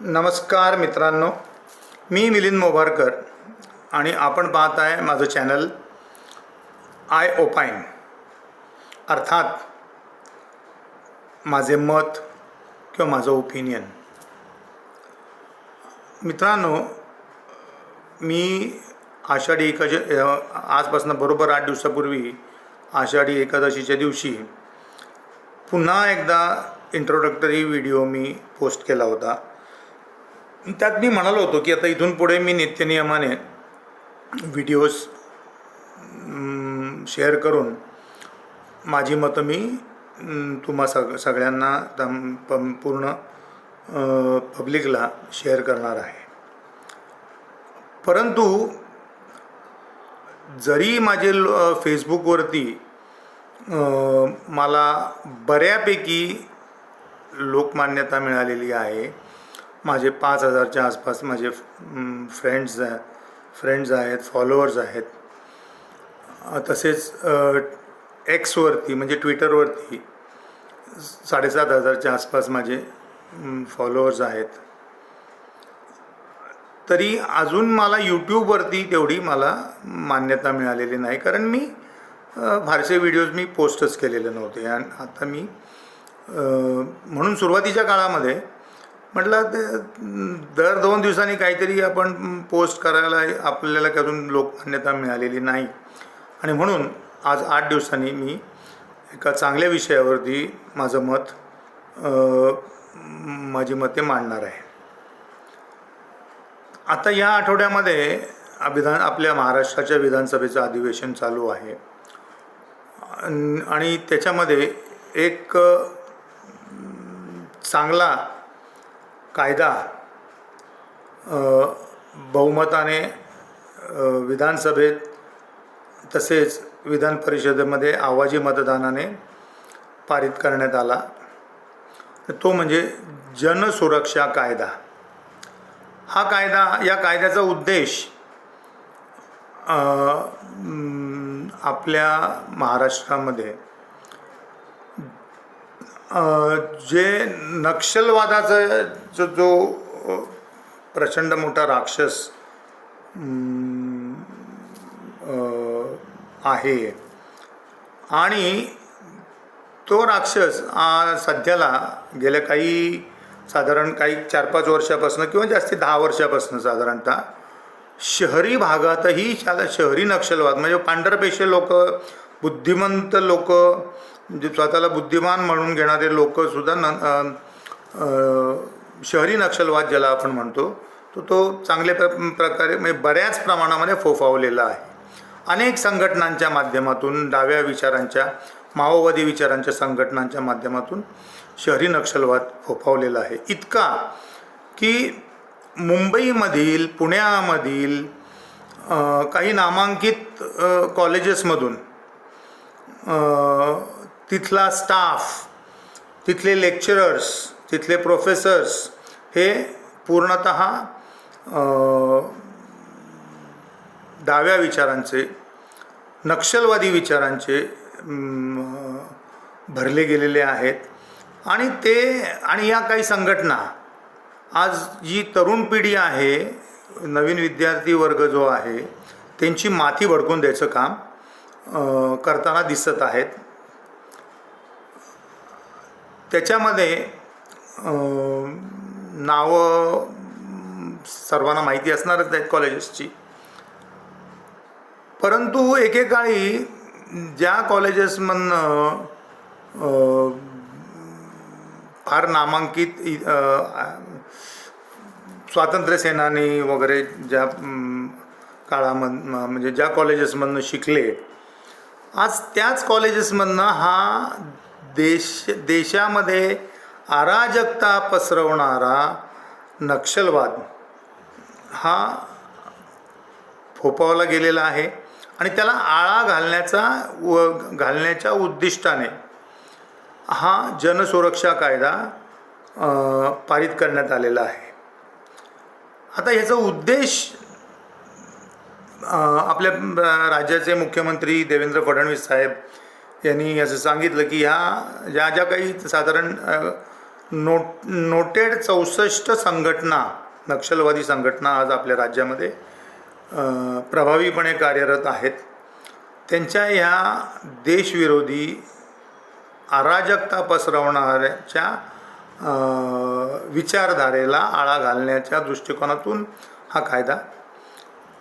नमस्कार मित्रांनो मी मिलिंद मोभारकर आणि आपण पाहत आहे माझं चॅनल आय ओपाईन. अर्थात माझे मत किंवा माझं ओपिनियन मित्रांनो मी आषाढी एकाद आजपासून बरोबर आठ दिवसापूर्वी आषाढी एकादशीच्या दिवशी पुन्हा एकदा इंट्रोडक्टरी व्हिडिओ मी पोस्ट केला होता. त्यात मी म्हणालो होतो की आता इथून पुढे मी नित्यनियमाने व्हिडिओज शेअर करून माझी मतं मी तुम्हा सग सगळ्यांना पूर्ण पब्लिकला शेअर करणार आहे. परंतु जरी माझे लो फेसबुकवरती मला बऱ्यापैकी लोकमान्यता मिळालेली आहे माझे पाच हजारच्या आसपास माझे फ्रेंड्स फ्रेंड्स आहेत फॉलोअर्स आहेत. तसेच एक्सवरती म्हणजे ट्विटरवरती साडेसात हजारच्या आसपास माझे फॉलोअर्स आहेत. तरी अजून मला यूट्यूबवरती तेवढी मला मान्यता मिळालेली नाही कारण मी फारसे व्हिडिओज मी पोस्टच केलेले नव्हते. आणि आता मी म्हणून सुरुवातीच्या काळामध्ये म्हटलं ते दर दोन दिवसांनी काहीतरी आपण पोस्ट करायला आपल्याला अजून लोकमान्यता मिळालेली नाही. आणि म्हणून आज आठ दिवसांनी मी एका चांगल्या विषयावरती माझं मत माझी मते मांडणार आहे. आता या आठवड्यामध्ये विधान आपल्या महाराष्ट्राच्या विधानसभेचं अधिवेशन चालू आहे. आणि त्याच्यामध्ये एक चांगला कायदा बहुमताने विधानसभेत तसेच विधान परिषदेमध्ये आवाजी मतदानाने पारित करण्यात आला. तो म्हणजे जनसुरक्षा कायदा. हा कायदा या कायद्याचा उद्देश आपल्या महाराष्ट्रामध्ये जे नक्षलवादाचा जो जो प्रचंड मोठा राक्षस आहे. आणि तो राक्षस सध्याला गेल्या काही साधारण काही चार पाच वर्षापासून किंवा जास्ती दहा वर्षापासून साधारणतः शहरी भागातही त्याला शहरी नक्षलवाद म्हणजे पांढरपेशे लोक बुद्धिमंत लोक म्हणजे स्वतःला बुद्धिमान म्हणून घेणारे लोकसुद्धा न शहरी नक्षलवाद ज्याला आपण म्हणतो तो तो चांगल्या प्र प्रकारे म्हणजे बऱ्याच प्रमाणामध्ये फोफावलेला आहे. अनेक संघटनांच्या माध्यमातून डाव्या विचारांच्या माओवादी विचारांच्या संघटनांच्या माध्यमातून शहरी नक्षलवाद फोफावलेला आहे. इतका की मुंबईमधील पुण्यामधील काही नामांकित कॉलेजेसमधून तिथला स्टाफ तिथले लेक्चरर्स तिथले प्रोफेसर्स हे पूर्णत डाव्या विचारांचे नक्षलवादी विचारांचे भरले गेलेले आहेत. आणि ते आणि या काही संघटना आज जी तरुण पिढी आहे नवीन विद्यार्थी वर्ग जो आहे त्यांची माती भडकून द्यायचं काम करताना दिसत आहेत. त्याच्यामध्ये नावं सर्वांना माहिती असणारच आहेत कॉलेजेसची परंतु एकेकाळी ज्या कॉलेजेसमधनं फार नामांकित इ- स्वातंत्र्यसेनानी वगैरे ज्या काळामध म्हणजे ज्या कॉलेजेसमधनं शिकले आज त्याच कॉलेजेसमधनं हा देश देशामध्ये अराजकता पसरवणारा नक्षलवाद हा फोपावला गेलेला आहे आणि त्याला आळा घालण्याचा व घालण्याच्या उद्दिष्टाने हा जनसुरक्षा कायदा पारित करण्यात आलेला आहे. आता ह्याचा उद्देश आपल्या राज्याचे मुख्यमंत्री देवेंद्र फडणवीस साहेब यांनी असं सांगितलं की ह्या ज्या ज्या काही साधारण नोट नोटेड चौसष्ट संघटना नक्षलवादी संघटना आज आपल्या राज्यामध्ये प्रभावीपणे कार्यरत आहेत. त्यांच्या ह्या देशविरोधी अराजकता पसरवणाऱ्याच्या विचारधारेला आळा घालण्याच्या दृष्टिकोनातून हा कायदा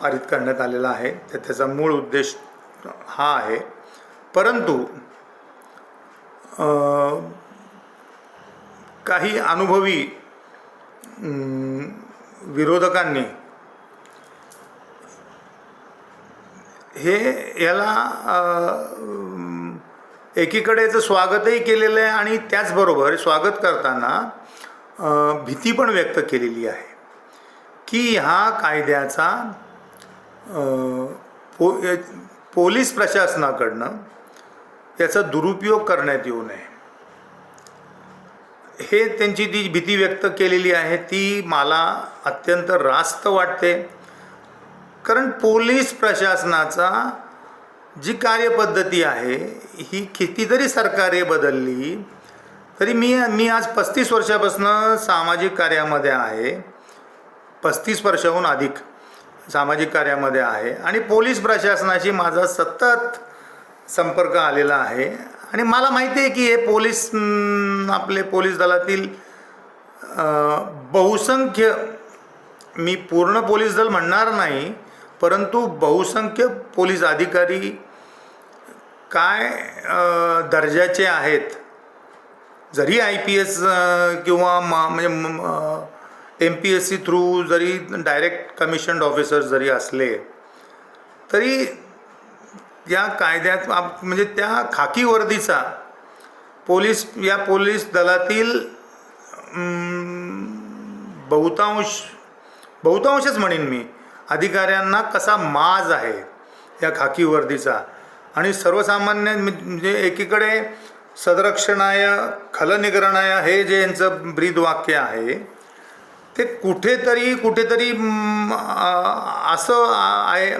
पारित करण्यात आलेला आहे. तर त्याचा मूळ उद्देश हा आहे. परंतु काही अनुभवी विरोधकांनी हे याला एकीकडेचं एकीकडे याचं स्वागतही केलेलं आहे आणि त्याचबरोबर स्वागत करताना भीती पण व्यक्त केलेली आहे की ह्या कायद्याचा पो पोलीस प्रशासनाकडनं याचा दुरुपयोग करण्यात येऊ नये. हे त्यांची जी भीती व्यक्त केलेली आहे ती मला अत्यंत रास्त वाटते. कारण पोलीस प्रशासनाचा जी कार्यपद्धती आहे ही किती जरी सरकारे बदलली तरी मी मी आज पस्तीस वर्षापासून सामाजिक कार्यामध्ये आहे. पस्तीस वर्षाहून अधिक. सामाजिक कार्यामध्ये आहे आणि पोलीस प्रशासनाशी माझा सतत संपर्क आलेला आहे. आणि मला माहिती आहे की हे पोलीस आपले पोलीस दलातील बहुसंख्य मी पूर्ण पोलीस दल म्हणणार नाही परंतु बहुसंख्य पोलीस अधिकारी काय दर्जाचे आहेत? जरी आय पी एस किंवा म्हणजे M P S C through जरी डायरेक्ट कमिशन्ड ऑफिसर जरी असले तरी या कायद्यात आप- म्हणजे त्या खाकी वर्दीचा पोलीस या पोलीस दलातील बहुतांश बहुतांशच म्हणेन मी अधिकाऱ्यांना कसा माज आहे या खाकी वर्दीचा आणि सर्वसामान्य म्हणजे एकीकडे सदरक्षणाय खलनिग्रणाय हे जे यांचं ब्रीद वाक्य आहे ते कुठेतरी कुठेतरी असं आहे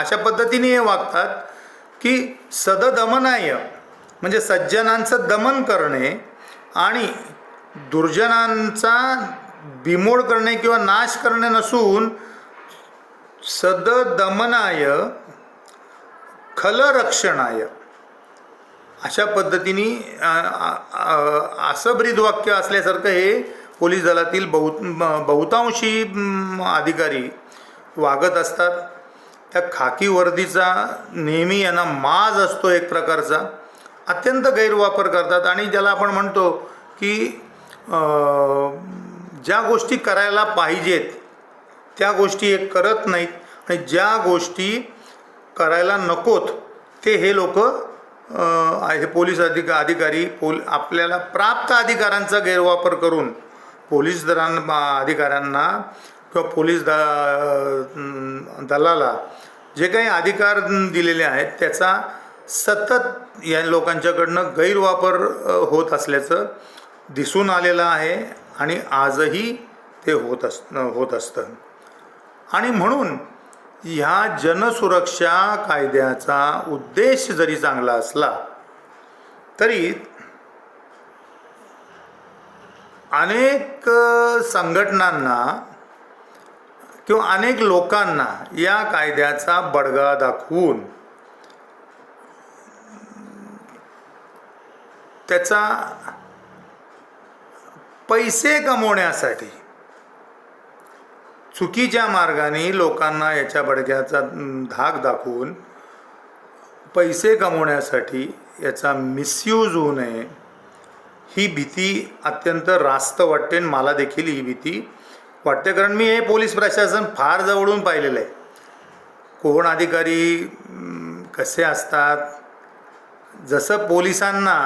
अशा पद्धतीने हे वागतात की सददमनाय म्हणजे सज्जनांचं दमन करणे आणि दुर्जनांचा बिमोड करणे किंवा नाश करणे नसून सददमनाय खलरक्षणाय. अशा पद्धतीने असं ब्रीदवाक्य असल्यासारखं हे पोलीस दलातील बहु बहुतांशी अधिकारी वागत असतात. त्या खाकी वर्दीचा नेहमी यांना माज असतो एक प्रकारचा. अत्यंत गैरवापर करतात आणि ज्याला आपण म्हणतो की ज्या गोष्टी करायला पाहिजेत त्या गोष्टी हे करत नाहीत आणि ज्या गोष्टी करायला नकोत ते हे लोक हे पोलीस अधिक अधिकारी पोल आपल्याला प्राप्त अधिकारांचा गैरवापर करून पोलीस दलांना अधिकाऱ्यांना किंवा पोलीस द दलाला जे काही अधिकार दिलेले आहेत त्याचा सतत या लोकांच्याकडनं गैरवापर होत असल्याचं दिसून आलेलं आहे आणि आजही ते होत अस होत असतं. आणि म्हणून ह्या जनसुरक्षा कायद्याचा उद्देश जरी चांगला असला तरी अनेक संघटनांना किंवा अनेक लोकांना या कायद्याचा बडगा दाखवून त्याचा पैसे कमवण्यासाठी चुकीच्या मार्गाने लोकांना याच्या बडग्याचा धाक दाखवून पैसे कमवण्यासाठी याचा मिसयूज होऊ नये. ही भीती अत्यंत रास्त वाटते आणि मला देखील ही भीती वाटते. कारण मी हे पोलीस प्रशासन फार जवळून पाहिलेलं आहे. कोण अधिकारी कसे असतात? जसं पोलिसांना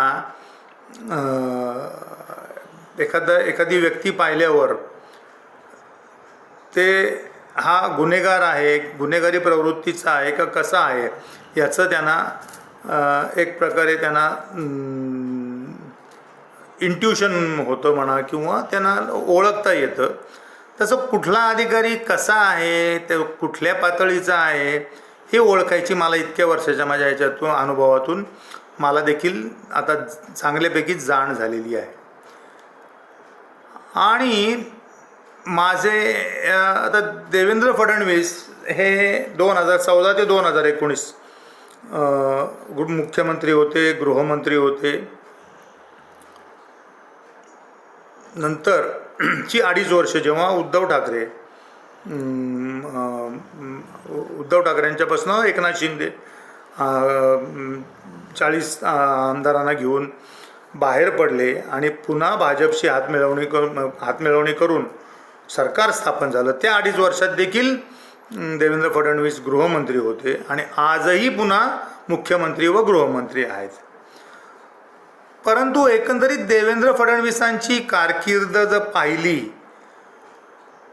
एखादं एखादा एखादी व्यक्ती पाहिल्यावर ते हा गुन्हेगार आहे गुन्हेगारी प्रवृत्तीचा आहे का कसा आहे याचं त्यांना एक प्रकारे त्यांना इंट्युशन होतं म्हणा किंवा त्यांना ओळखता येतं. तसं कुठला अधिकारी कसा आहे ते कुठल्या पातळीचा आहे हे ओळखायची मला इतक्या वर्षाच्या माझ्या ह्याच्यातून अनुभवातून मला देखील आता चांगल्यापैकी जाण झालेली आहे. आणि माझे आता देवेंद्र फडणवीस हे दोन हजार चौदा ते दोन हजार एकोणीस मुख्यमंत्री होते गृहमंत्री होते. नंतर ची अडीच वर्ष जेव्हा उद्धव ठाकरे उद्धव ठाकरेंच्यापासनं एकनाथ शिंदे चाळीस आमदारांना घेऊन बाहेर पडले आणि पुन्हा भाजपशी हातमिळवणी करून हातमिळवणी करून सरकार स्थापन झालं. त्या अडीच वर्षात देखील देवेंद्र फडणवीस गृहमंत्री होते आणि आजही पुन्हा मुख्यमंत्री व गृहमंत्री आहेत. परंतु एकंदरीत देवेंद्र फडणवीसांची कारकीर्द जर पाहिली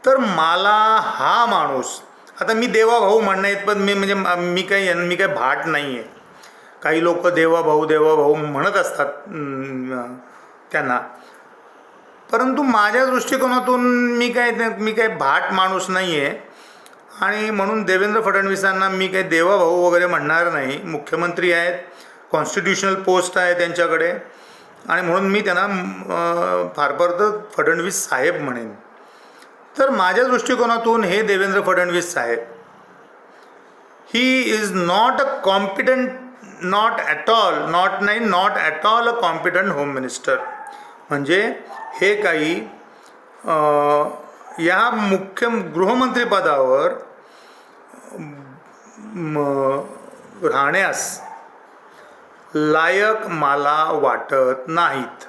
तर मला हा माणूस आता मी देवाभाऊ म्हणणं आहेत पण मी म्हणजे मी काही मी काही भाट नाही आहे काही लोक देवाभाऊ देवाभाऊ म्हणत असतात त्यांना. परंतु माझ्या दृष्टिकोनातून मी काय मी काही भाट माणूस नाही आहे आणि म्हणून देवेंद्र फडणवीसांना मी काही देवाभाऊ वगैरे म्हणणार नाही. मुख्यमंत्री आहेत कॉन्स्टिट्युशनल पोस्ट आहे त्यांच्याकडे. आणि म्हणून मी त्यांना अं, तर फडणवीस साहेब म्हणेन. तर माझ्या दृष्टिकोनातून हे देवेंद्र फडणवीस साहेब he is not a competent not at all not नाही not at all a competent home minister म्हणजे हे काही या मुख्य गृहमंत्रीपदावर म, राहण्यास लायक मला वाटत नाहीत.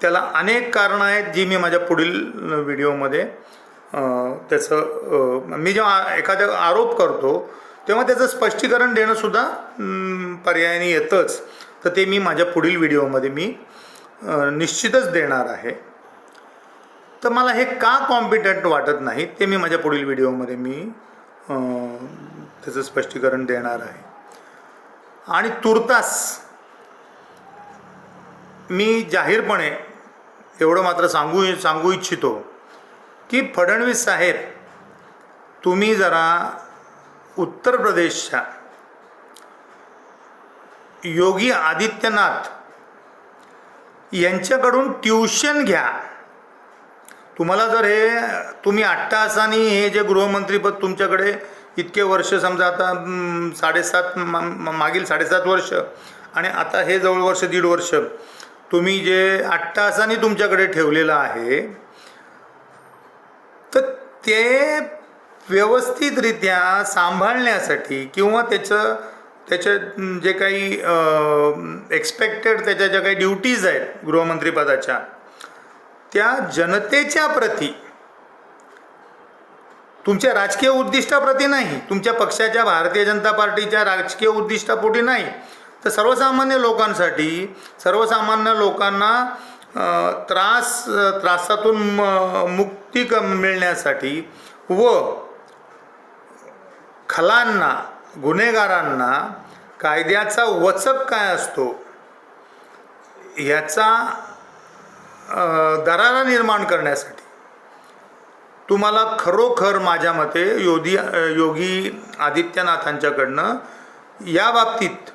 त्याला अनेक कारणं आहेत जी मी माझ्या पुढील व्हिडिओमध्ये त्याचं मी जेव्हा एखादा आरोप करतो तेव्हा त्याचं स्पष्टीकरण देणंसुद्धा पर्यायाने येतंच. तर ते मी माझ्या पुढील व्हिडिओमध्ये मी निश्चितच देणार आहे. तर मला हे का कॉम्पिटंट वाटत नाही ते मी माझ्या पुढील व्हिडिओमध्ये मी त्याचं स्पष्टीकरण देणार आहे. आणि तुर्तास मी जाहीरपणे एवढं मात्र सांगू सांगू इच्छितो की फडणवीस साहेब तुम्ही जरा उत्तर प्रदेशच्या योगी आदित्यनाथ यांच्याकडून ट्युशन घ्या. तुम्हाला जर हे तुम्ही आठ तासांनी हे जे गृहमंत्रीपद तुमच्याकडे इतके वर्ष समजा आता साडेसात मा- मागील साडेसात वर्ष आणि आता हे जवळ वर्ष दीड वर्ष तुम्ही जे आठ तासांनी तुमच्याकडे ठेवलेलं आहे तर ते व्यवस्थितरित्या सांभाळण्यासाठी किंवा त्याचं त्याच्या जे काही एक्सपेक्टेड त्याच्या ज्या काही ड्युटीज आहेत गृहमंत्रीपदाच्या त्या जनतेच्या प्रती तुमच्या राजकीय उद्दिष्टाप्रती नाही तुमच्या पक्षाच्या भारतीय जनता पार्टीच्या राजकीय उद्दिष्टापोटी नाही. तर सर्वसामान्य लोकांसाठी सर्वसामान्य लोकांना त्रास त्रासातून मुक्ती क मिळण्यासाठी व खलांना गुन्हेगारांना कायद्याचा वचक काय असतो याचा दरारा निर्माण करण्यासाठी तुम्हाला खरोखर माझ्या मते योगी योगी आदित्यनाथांच्याकडनं या बाबतीत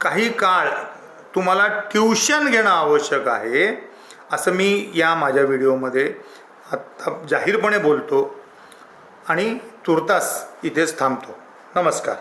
काही काळ तुम्हाला ट्युशन घेणं आवश्यक आहे असं मी या माझ्या व्हिडिओमध्ये आत्ता जाहीरपणे बोलतो आणि तुर्तास इथेच थांबतो. नमस्कार.